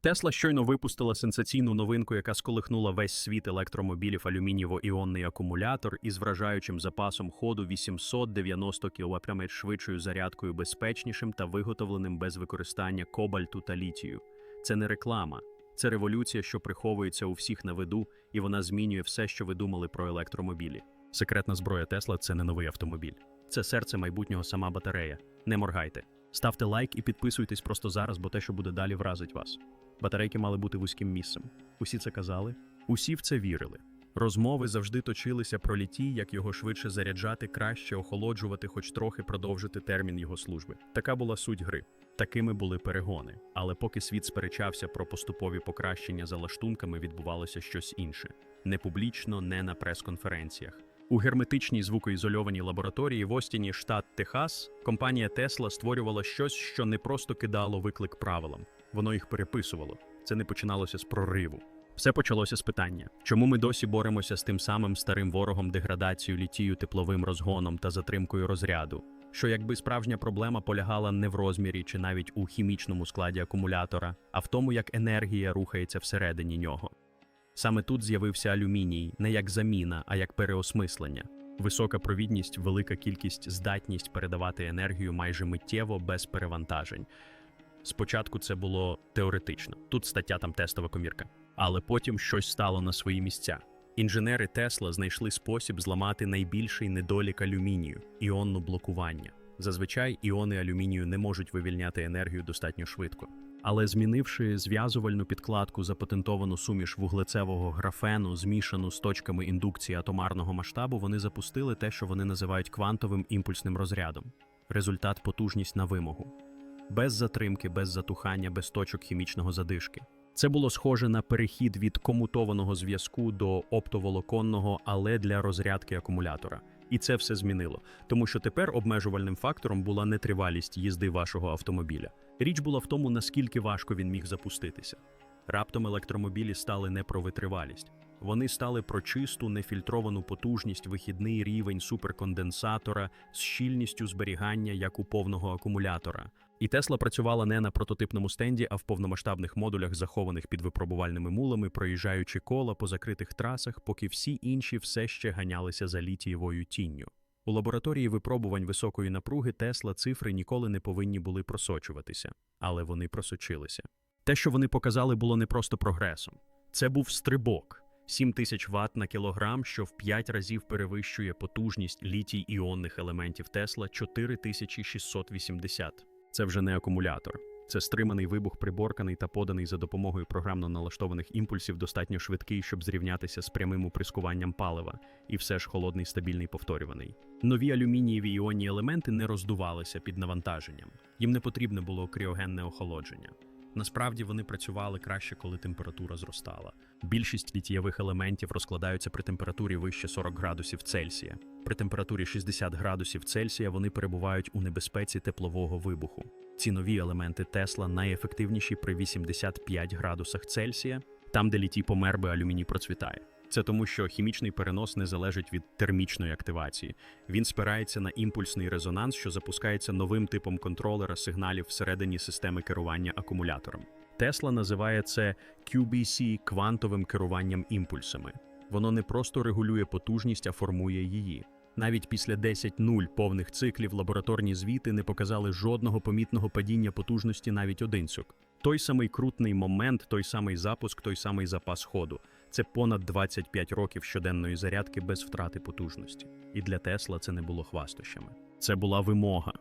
Тесла щойно випустила сенсаційну новинку, яка сколихнула весь світ електромобілів алюмінієво-іонний акумулятор із вражаючим запасом ходу 890 км швидшою зарядкою, безпечнішим та виготовленим без використання кобальту та літію. Це не реклама, це революція, що приховується у всіх на виду, і вона змінює все, що ви думали про електромобілі. Секретна зброя Тесла це не новий автомобіль. Це серце майбутнього сама батарея. Не моргайте. Ставте лайк і підписуйтесь просто зараз, бо те, що буде далі, вразить вас. Батарейки мали бути вузьким місцем. Усі це казали, усі в це вірили. Розмови завжди точилися про літій, як його швидше заряджати, краще охолоджувати, хоч трохи продовжити термін його служби. Така була суть гри. Такими були перегони. Але поки світ сперечався про поступові покращення за лаштунками, відбувалося щось інше. Не публічно, не на прес-конференціях. У герметичній звукоізольованій лабораторії в Остіні, штат Техас, компанія Тесла створювала щось, що не просто кидало виклик правилам, воно їх переписувало. Це не починалося з прориву. Все почалося з питання, чому ми досі боремося з тим самим старим ворогом деградацією літію тепловим розгоном та затримкою розряду. Що якби справжня проблема полягала не в розмірі чи навіть у хімічному складі акумулятора, а в тому, як енергія рухається всередині нього. Саме тут з'явився алюміній не як заміна, а як переосмислення. Висока провідність, велика кількість, здатність передавати енергію майже миттєво без перевантажень. Спочатку це було теоретично, тут стаття там тестова комірка. Але потім щось стало на свої місця. Інженери Тесла знайшли спосіб зламати найбільший недолік алюмінію іонну блокування. Зазвичай іони алюмінію не можуть вивільняти енергію достатньо швидко. Але змінивши зв'язувальну підкладку запатентовану суміш вуглецевого графену, змішану з точками індукції атомарного масштабу, вони запустили те, що вони називають квантовим імпульсним розрядом. Результат потужність на вимогу. Без затримки, без затухання, без точок хімічного задишки. Це було схоже на перехід від комутованого зв'язку до оптоволоконного, але для розрядки акумулятора. І це все змінило, тому що тепер обмежувальним фактором була нетривалість їзди вашого автомобіля. Річ була в тому, наскільки важко він міг запуститися. Раптом електромобілі стали не про витривалість. Вони стали про чисту, нефільтровану потужність, вихідний рівень суперконденсатора з щільністю зберігання як у повного акумулятора. І Тесла працювала не на прототипному стенді, а в повномасштабних модулях, захованих під випробувальними мулами, проїжджаючи кола по закритих трасах, поки всі інші все ще ганялися за літієвою тінню. У лабораторії випробувань високої напруги Тесла цифри ніколи не повинні були просочуватися, але вони просочилися. Те, що вони показали, було не просто прогресом. Це був стрибок 7000 Вт на кілограм, що в 5 разів перевищує потужність літій іонних елементів Тесла 4680. Це вже не акумулятор. Це стриманий вибух, приборканий та поданий за допомогою програмно налаштованих імпульсів, достатньо швидкий, щоб зрівнятися з прямим уприскуванням палива, і все ж холодний, стабільний, повторюваний. Нові алюмінієві іонні елементи не роздувалися під навантаженням. Їм не потрібне було кріогенне охолодження. Насправді вони працювали краще, коли температура зростала. Більшість літієвих елементів розкладаються при температурі вище 40 градусів Цельсія. При температурі 60 градусів Цельсія вони перебувають у небезпеці теплового вибуху. Ці нові елементи Тесла найефективніші при 85 градусах Цельсія, там, де літій помер би алюміній процвітає. Це тому, що хімічний перенос не залежить від термічної активації. Він спирається на імпульсний резонанс, що запускається новим типом контролера сигналів всередині системи керування акумулятором. Тесла називає це QBC квантовим керуванням імпульсами. Воно не просто регулює потужність, а формує її. Навіть після 10-0 повних циклів лабораторні звіти не показали жодного помітного падіння потужності навіть одинцьок. Той самий крутний момент, той самий запуск, той самий запас ходу. Це понад 25 років щоденної зарядки без втрати потужності. І для Тесла це не було хвастощами. Це була вимога.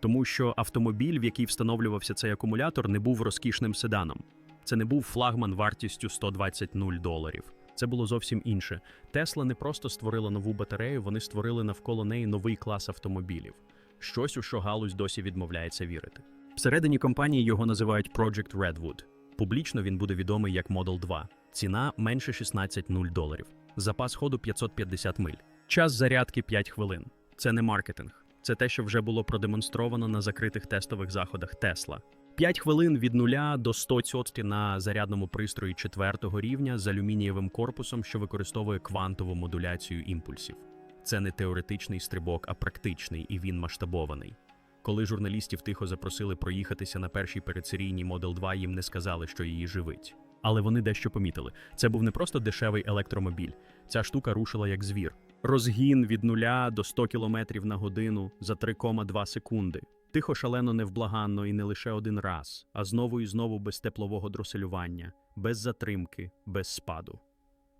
Тому що автомобіль, в який встановлювався цей акумулятор, не був розкішним седаном. Це не був флагман вартістю 120 0 доларів. Це було зовсім інше. Тесла не просто створила нову батарею, вони створили навколо неї новий клас автомобілів. Щось, у що галузь досі відмовляється вірити. Всередині компанії його називають Project Redwood. Публічно він буде відомий як Model 2. Ціна менше 16 0 доларів. Запас ходу 550 миль. Час зарядки 5 хвилин. Це не маркетинг. Це те, що вже було продемонстровано на закритих тестових заходах Тесла. 5 хвилин від 0 до 100 цьоцті на зарядному пристрої четвертого рівня з алюмінієвим корпусом, що використовує квантову модуляцію імпульсів. Це не теоретичний стрибок, а практичний, і він масштабований. Коли журналістів тихо запросили проїхатися на першій передсерійній Model 2, їм не сказали, що її живить. Але вони дещо помітили. Це був не просто дешевий електромобіль. Ця штука рушила як звір. Розгін від 0 до 100 км на годину за 3,2 секунди. Тихо, шалено, невблаганно і не лише один раз, а знову і знову без теплового дроселювання, без затримки, без спаду.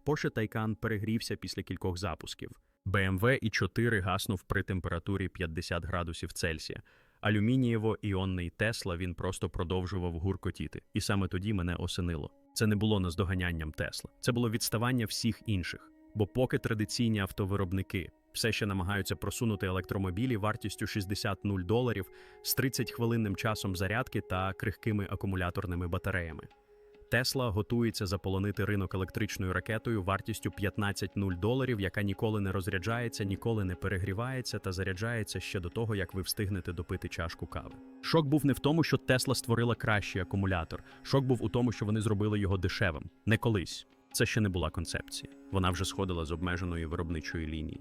Porsche Taycan перегрівся після кількох запусків. BMW і 4 гаснув при температурі 50 градусів Цельсія. Алюмінієво-іонний Тесла він просто продовжував гуркотіти. І саме тоді мене осенило. Це не було наздоганянням Тесла, це було відставання всіх інших. Бо поки традиційні автовиробники все ще намагаються просунути електромобілі вартістю 60 0 доларів з 30 хвилинним часом зарядки та крихкими акумуляторними батареями. Тесла готується заполонити ринок електричною ракетою вартістю 15 0 доларів, яка ніколи не розряджається, ніколи не перегрівається та заряджається ще до того, як ви встигнете допити чашку кави. Шок був не в тому, що Тесла створила кращий акумулятор. Шок був у тому, що вони зробили його дешевим. Не колись. Це ще не була концепція. Вона вже сходила з обмеженої виробничої лінії.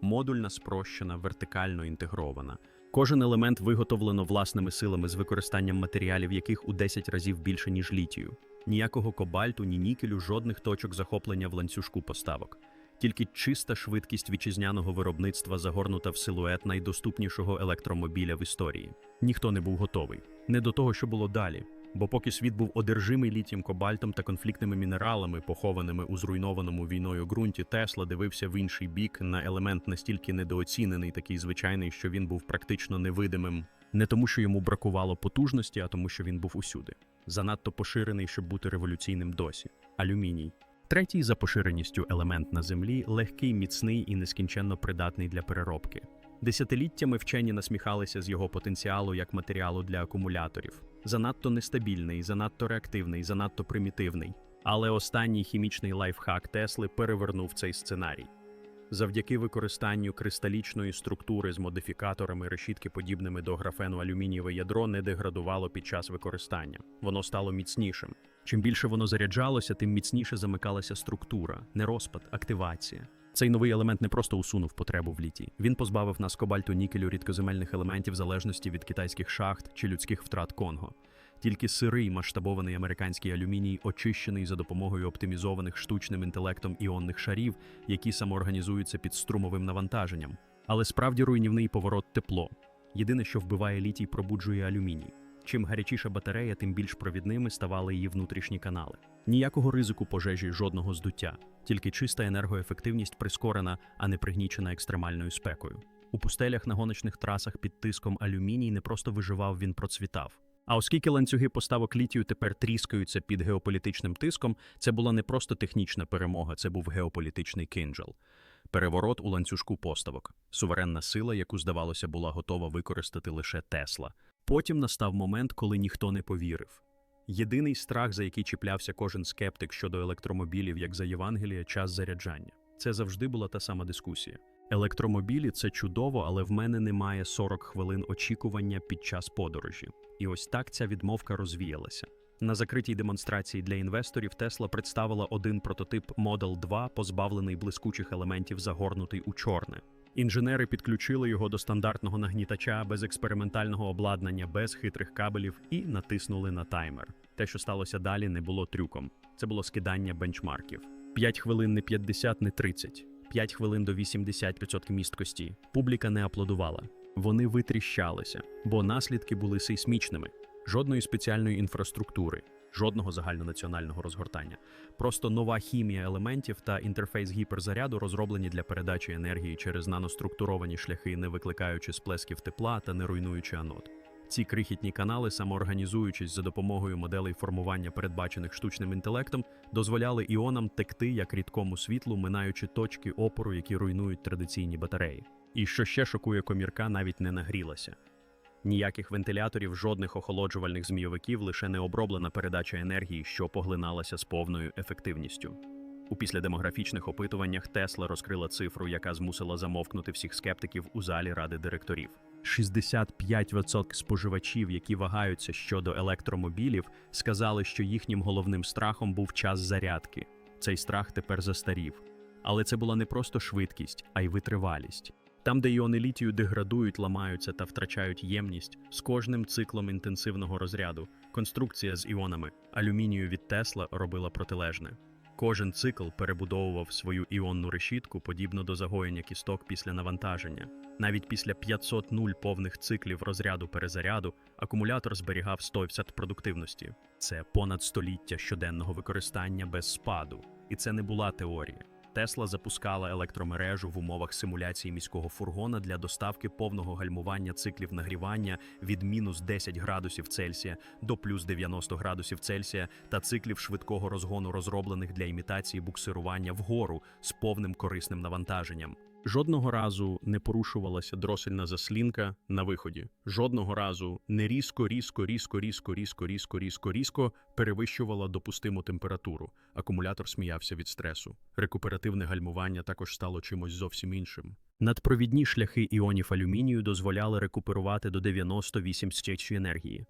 Модульна, спрощена, вертикально інтегрована. Кожен елемент виготовлено власними силами з використанням матеріалів, яких у 10 разів більше, ніж літію. Ніякого кобальту, ні нікелю, жодних точок захоплення в ланцюжку поставок. Тільки чиста швидкість вітчизняного виробництва загорнута в силует найдоступнішого електромобіля в історії. Ніхто не був готовий. Не до того, що було далі. Бо поки світ був одержимий літієм кобальтом та конфліктними мінералами, похованими у зруйнованому війною ґрунті, Тесла дивився в інший бік на елемент настільки недооцінений, такий звичайний, що він був практично невидимим. Не тому, що йому бракувало потужності, а тому, що він був усюди. Занадто поширений, щоб бути революційним досі. Алюміній. Третій за поширеністю елемент на землі легкий, міцний і нескінченно придатний для переробки. Десятиліттями вчені насміхалися з його потенціалу як матеріалу для акумуляторів. Занадто нестабільний, занадто реактивний, занадто примітивний. Але останній хімічний лайфхак Тесли перевернув цей сценарій. Завдяки використанню кристалічної структури з модифікаторами решітки, подібними до графену алюмінієве ядро, не деградувало під час використання. Воно стало міцнішим. Чим більше воно заряджалося, тим міцніше замикалася структура, не розпад, активація. Цей новий елемент не просто усунув потребу в літі. Він позбавив нас кобальту нікелю рідкоземельних елементів залежності від китайських шахт чи людських втрат Конго. Тільки сирий масштабований американський алюміній, очищений за допомогою оптимізованих штучним інтелектом іонних шарів, які самоорганізуються під струмовим навантаженням. Але справді руйнівний поворот тепло. Єдине, що вбиває літій, пробуджує алюміній. Чим гарячіша батарея, тим більш провідними ставали її внутрішні канали. Ніякого ризику пожежі, жодного здуття, тільки чиста енергоефективність прискорена, а не пригнічена екстремальною спекою. У пустелях на гоночних трасах під тиском алюміній не просто виживав, він процвітав. А оскільки ланцюги поставок літію тепер тріскаються під геополітичним тиском, це була не просто технічна перемога, це був геополітичний кинджал. Переворот у ланцюжку поставок, суверенна сила, яку, здавалося, була готова використати лише Тесла. Потім настав момент, коли ніхто не повірив. Єдиний страх, за який чіплявся кожен скептик щодо електромобілів, як за Євангелія, час заряджання. Це завжди була та сама дискусія. Електромобілі це чудово, але в мене немає 40 хвилин очікування під час подорожі. І ось так ця відмовка розвіялася. На закритій демонстрації для інвесторів Tesla представила один прототип Model 2, позбавлений блискучих елементів, загорнутий у чорне. Інженери підключили його до стандартного нагнітача без експериментального обладнання, без хитрих кабелів і натиснули на таймер. Те, що сталося далі, не було трюком. Це було скидання бенчмарків. 5 хвилин не 50, не 30. 5 хвилин до 80% місткості. Публіка не аплодувала. Вони витріщалися, бо наслідки були сейсмічними. Жодної спеціальної інфраструктури, жодного загальнонаціонального розгортання. Просто нова хімія елементів та інтерфейс гіперзаряду розроблені для передачі енергії через наноструктуровані шляхи, не викликаючи сплесків тепла та не руйнуючи анод. Ці крихітні канали, самоорганізуючись за допомогою моделей формування, передбачених штучним інтелектом, дозволяли іонам текти як рідкому світлу, минаючи точки опору, які руйнують традиційні батареї. І що ще шокує комірка, навіть не нагрілася. Ніяких вентиляторів, жодних охолоджувальних змійовиків, лише необроблена передача енергії, що поглиналася з повною ефективністю. У післядемографічних опитуваннях Тесла розкрила цифру, яка змусила замовкнути всіх скептиків у залі ради директорів. 65% споживачів, які вагаються щодо електромобілів, сказали, що їхнім головним страхом був час зарядки. Цей страх тепер застарів. Але це була не просто швидкість, а й витривалість. Там, де іони літію деградують, ламаються та втрачають ємність, з кожним циклом інтенсивного розряду, конструкція з іонами алюмінію від Тесла робила протилежне. Кожен цикл перебудовував свою іонну решітку подібно до загоєння кісток після навантаження. Навіть після 500 нуль повних циклів розряду перезаряду акумулятор зберігав 100% продуктивності. Це понад століття щоденного використання без спаду. І це не була теорія. Тесла запускала електромережу в умовах симуляції міського фургона для доставки повного гальмування циклів нагрівання від мінус 10 градусів Цельсія до плюс 90 градусів Цельсія та циклів швидкого розгону, розроблених для імітації буксирування вгору з повним корисним навантаженням. Жодного разу не порушувалася дросельна заслінка на виході. Жодного разу не різко, різко, різко, різко, різко, різко, різко, різко перевищувала допустиму температуру. Акумулятор сміявся від стресу. Рекуперативне гальмування також стало чимось зовсім іншим. Надпровідні шляхи іонів алюмінію дозволяли рекуперувати до 98 стечі енергії.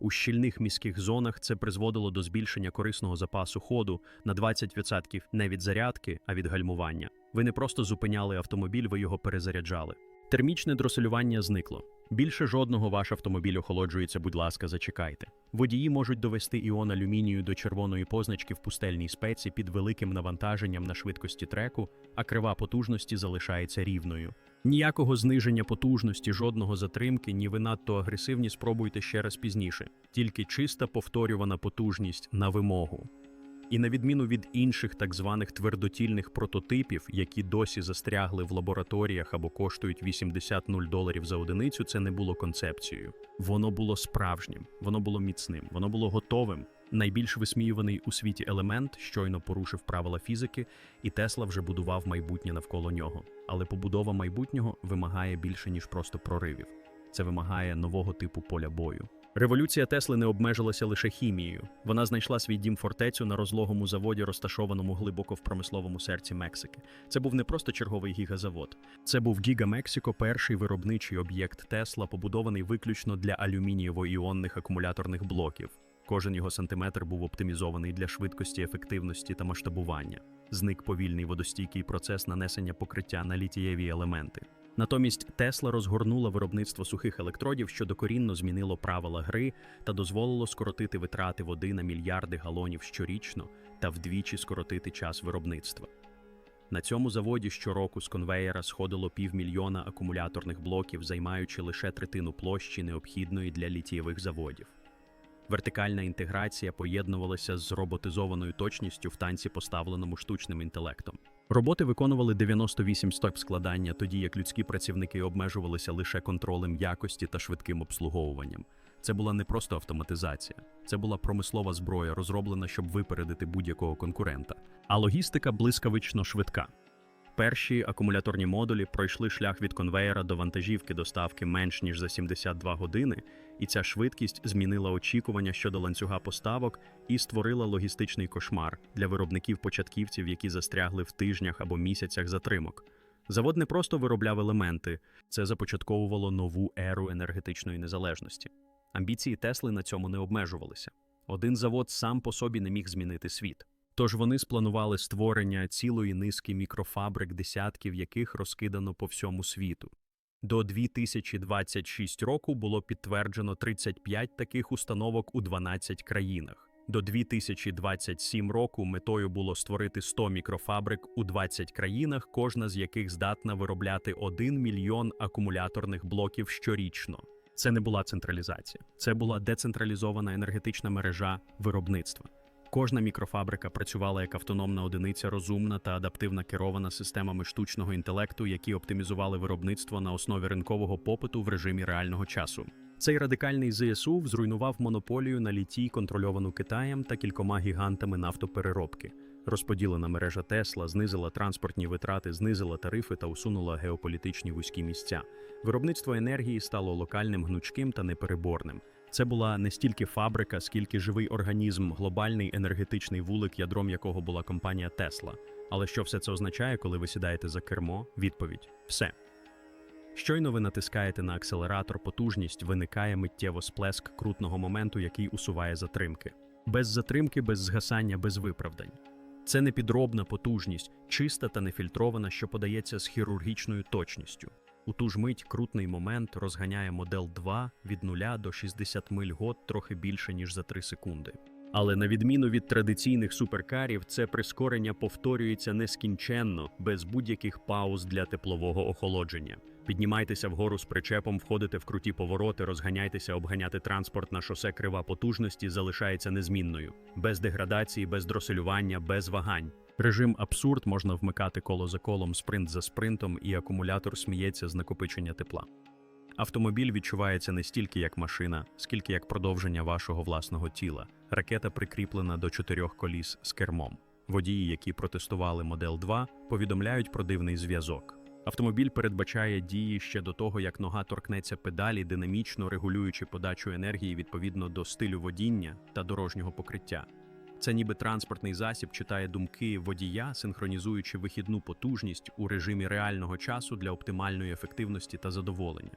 У щільних міських зонах це призводило до збільшення корисного запасу ходу на 20% не від зарядки, а від гальмування. Ви не просто зупиняли автомобіль, ви його перезаряджали. Термічне дроселювання зникло. Більше жодного ваш автомобіль охолоджується, будь ласка, зачекайте. Водії можуть довести іон алюмінію до червоної позначки в пустельній спеці під великим навантаженням на швидкості треку, а крива потужності залишається рівною. Ніякого зниження потужності, жодного затримки, ні ви надто агресивні спробуйте ще раз пізніше. Тільки чиста повторювана потужність на вимогу. І на відміну від інших так званих твердотільних прототипів, які досі застрягли в лабораторіях або коштують 80 0 доларів за одиницю, це не було концепцією. Воно було справжнім, воно було міцним, воно було готовим. Найбільш висміюваний у світі елемент щойно порушив правила фізики, і Тесла вже будував майбутнє навколо нього. Але побудова майбутнього вимагає більше ніж просто проривів. Це вимагає нового типу поля бою. Революція Тесли не обмежилася лише хімією. Вона знайшла свій дім фортецю на розлогому заводі, розташованому глибоко в промисловому серці Мексики. Це був не просто черговий гігазавод. Це був Гіга Мексико, перший виробничий об'єкт Тесла, побудований виключно для алюмінієво-іонних акумуляторних блоків. Кожен його сантиметр був оптимізований для швидкості, ефективності та масштабування. Зник повільний водостійкий процес нанесення покриття на літієві елементи. Натомість Тесла розгорнула виробництво сухих електродів, що докорінно змінило правила гри та дозволило скоротити витрати води на мільярди галонів щорічно та вдвічі скоротити час виробництва. На цьому заводі щороку з конвеєра сходило півмільйона акумуляторних блоків, займаючи лише третину площі, необхідної для літієвих заводів. Вертикальна інтеграція поєднувалася з роботизованою точністю в танці, поставленому штучним інтелектом. Роботи виконували 98 стоп складання, тоді як людські працівники обмежувалися лише контролем якості та швидким обслуговуванням. Це була не просто автоматизація, це була промислова зброя, розроблена, щоб випередити будь-якого конкурента. А логістика блискавично швидка. Перші акумуляторні модулі пройшли шлях від конвеєра до вантажівки доставки менш ніж за 72 години, і ця швидкість змінила очікування щодо ланцюга поставок і створила логістичний кошмар для виробників-початківців, які застрягли в тижнях або місяцях затримок. Завод не просто виробляв елементи, це започатковувало нову еру енергетичної незалежності. Амбіції Тесли на цьому не обмежувалися. Один завод сам по собі не міг змінити світ. Тож вони спланували створення цілої низки мікрофабрик, десятків яких розкидано по всьому світу. До 2026 року було підтверджено 35 таких установок у 12 країнах. До 2027 року метою було створити 100 мікрофабрик у 20 країнах, кожна з яких здатна виробляти 1 мільйон акумуляторних блоків щорічно. Це не була централізація, це була децентралізована енергетична мережа виробництва. Кожна мікрофабрика працювала як автономна одиниця, розумна та адаптивна керована системами штучного інтелекту, які оптимізували виробництво на основі ринкового попиту в режимі реального часу. Цей радикальний ЗСУ зруйнував монополію на літій, контрольовану Китаєм та кількома гігантами нафтопереробки. Розподілена мережа Тесла знизила транспортні витрати, знизила тарифи та усунула геополітичні вузькі місця. Виробництво енергії стало локальним, гнучким та непереборним. Це була не стільки фабрика, скільки живий організм, глобальний енергетичний вулик, ядром якого була компанія Тесла. Але що все це означає, коли ви сідаєте за кермо? Відповідь все. Щойно ви натискаєте на акселератор, потужність виникає миттєво сплеск крутного моменту, який усуває затримки. Без затримки, без згасання, без виправдань. Це не підробна потужність, чиста та нефільтрована, що подається з хірургічною точністю. У ту ж мить крутний момент розганяє Model 2 від 0 до 60 миль год трохи більше, ніж за 3 секунди. Але на відміну від традиційних суперкарів, це прискорення повторюється нескінченно, без будь-яких пауз для теплового охолодження. Піднімайтеся вгору з причепом, входите в круті повороти, розганяйтеся, обганяти транспорт на шосе крива потужності залишається незмінною, без деградації, без дроселювання, без вагань. Режим абсурд можна вмикати коло за колом, спринт за спринтом, і акумулятор сміється з накопичення тепла. Автомобіль відчувається не стільки як машина, скільки як продовження вашого власного тіла. Ракета прикріплена до чотирьох коліс з кермом. Водії, які протестували Model 2, повідомляють про дивний зв'язок. Автомобіль передбачає дії ще до того, як нога торкнеться педалі, динамічно регулюючи подачу енергії відповідно до стилю водіння та дорожнього покриття. Це ніби транспортний засіб читає думки водія, синхронізуючи вихідну потужність у режимі реального часу для оптимальної ефективності та задоволення.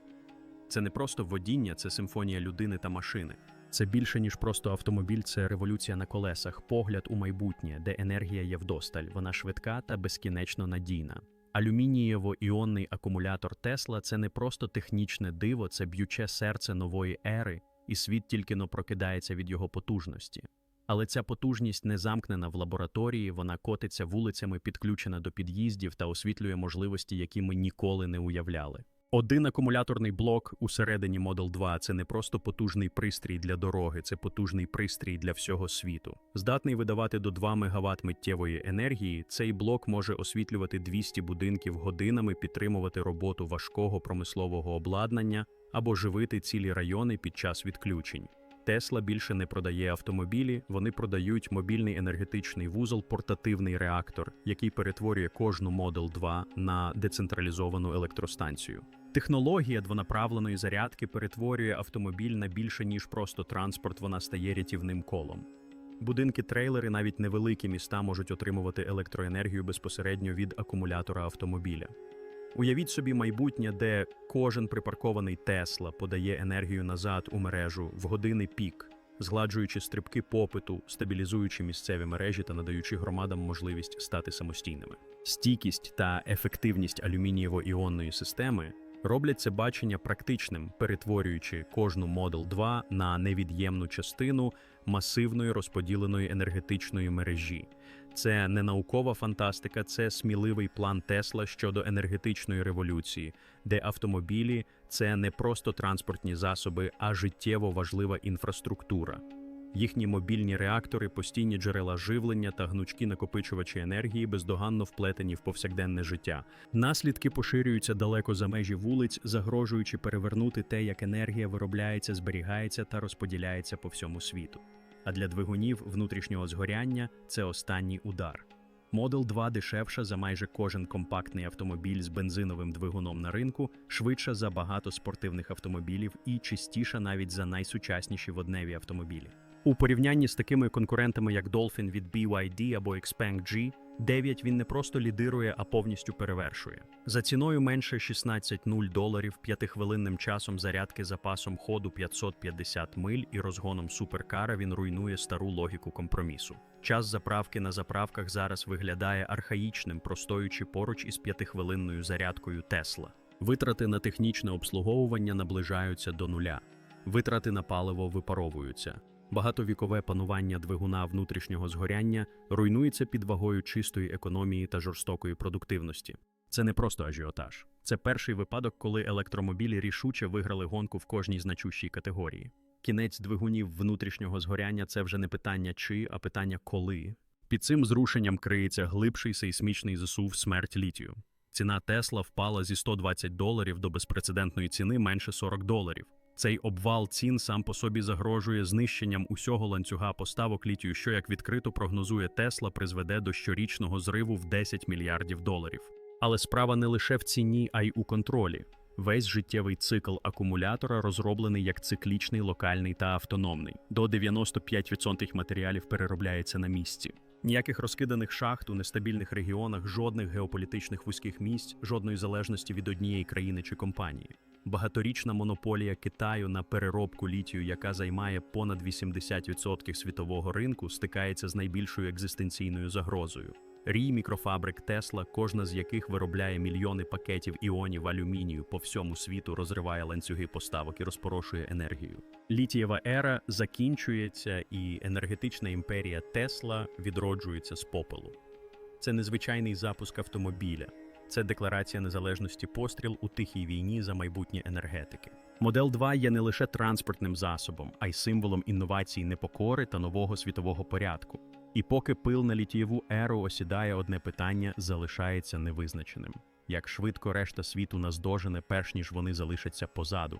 Це не просто водіння, це симфонія людини та машини. Це більше ніж просто автомобіль, це революція на колесах, погляд у майбутнє, де енергія є вдосталь, вона швидка та безкінечно надійна. Алюмінієво-іонний акумулятор Тесла це не просто технічне диво, це б'юче серце нової ери, і світ тільки но прокидається від його потужності. Але ця потужність не замкнена в лабораторії, вона котиться вулицями, підключена до під'їздів та освітлює можливості, які ми ніколи не уявляли. Один акумуляторний блок усередині Model 2 – це не просто потужний пристрій для дороги, це потужний пристрій для всього світу. Здатний видавати до 2 МВт миттєвої енергії, цей блок може освітлювати 200 будинків годинами, підтримувати роботу важкого промислового обладнання або живити цілі райони під час відключень. Тесла більше не продає автомобілі, вони продають мобільний енергетичний вузол, портативний реактор, який перетворює кожну Model 2 на децентралізовану електростанцію. Технологія двонаправленої зарядки перетворює автомобіль на більше ніж просто транспорт, вона стає рятівним колом. Будинки трейлери, навіть невеликі міста можуть отримувати електроенергію безпосередньо від акумулятора автомобіля. Уявіть собі майбутнє, де кожен припаркований Тесла подає енергію назад у мережу в години пік, згладжуючи стрибки попиту, стабілізуючи місцеві мережі та надаючи громадам можливість стати самостійними. Стійкість та ефективність алюмінієво-іонної системи роблять це бачення практичним, перетворюючи кожну Model 2 на невід'ємну частину масивної розподіленої енергетичної мережі. Це не наукова фантастика, це сміливий план Тесла щодо енергетичної революції, де автомобілі це не просто транспортні засоби, а життєво важлива інфраструктура. Їхні мобільні реактори, постійні джерела живлення та гнучкі накопичувачі енергії бездоганно вплетені в повсякденне життя. Наслідки поширюються далеко за межі вулиць, загрожуючи перевернути те, як енергія виробляється, зберігається та розподіляється по всьому світу. А для двигунів внутрішнього згоряння це останній удар. Model 2 дешевша за майже кожен компактний автомобіль з бензиновим двигуном на ринку, швидша за багато спортивних автомобілів і чистіша навіть за найсучасніші водневі автомобілі. У порівнянні з такими конкурентами, як Dolphin від BYD або Xpeng G, 9 він не просто лідирує, а повністю перевершує. За ціною менше 16,0 доларів, п'ятихвилинним часом зарядки запасом ходу 550 миль і розгоном суперкара він руйнує стару логіку компромісу. Час заправки на заправках зараз виглядає архаїчним, простоючи поруч із п'ятихвилинною зарядкою Тесла. Витрати на технічне обслуговування наближаються до нуля. Витрати на паливо випаровуються. Багатовікове панування двигуна внутрішнього згоряння руйнується під вагою чистої економії та жорстокої продуктивності. Це не просто ажіотаж. Це перший випадок, коли електромобілі рішуче виграли гонку в кожній значущій категорії. Кінець двигунів внутрішнього згоряння це вже не питання чи, а питання коли. Під цим зрушенням криється глибший сейсмічний засув смерть літію. Ціна Тесла впала зі 120 доларів до безпрецедентної ціни менше 40 доларів. Цей обвал цін сам по собі загрожує знищенням усього ланцюга поставок літію, що, як відкрито прогнозує Тесла, призведе до щорічного зриву в 10 мільярдів доларів. Але справа не лише в ціні, а й у контролі. Весь життєвий цикл акумулятора розроблений як циклічний, локальний та автономний. До 95% матеріалів переробляється на місці. Ніяких розкиданих шахт у нестабільних регіонах, жодних геополітичних вузьких місць, жодної залежності від однієї країни чи компанії. Багаторічна монополія Китаю на переробку літію, яка займає понад 80% світового ринку, стикається з найбільшою екзистенційною загрозою. Рій мікрофабрик Тесла, кожна з яких виробляє мільйони пакетів іонів алюмінію по всьому світу, розриває ланцюги поставок і розпорошує енергію. Літієва ера закінчується, і енергетична імперія Тесла відроджується з попелу. Це незвичайний запуск автомобіля. Це декларація незалежності постріл у тихій війні за майбутнє енергетики. Модель 2 є не лише транспортним засобом, а й символом інновацій непокори та нового світового порядку. І поки пил на літієву еру осідає, одне питання залишається невизначеним: як швидко решта світу наздожене, перш ніж вони залишаться позаду.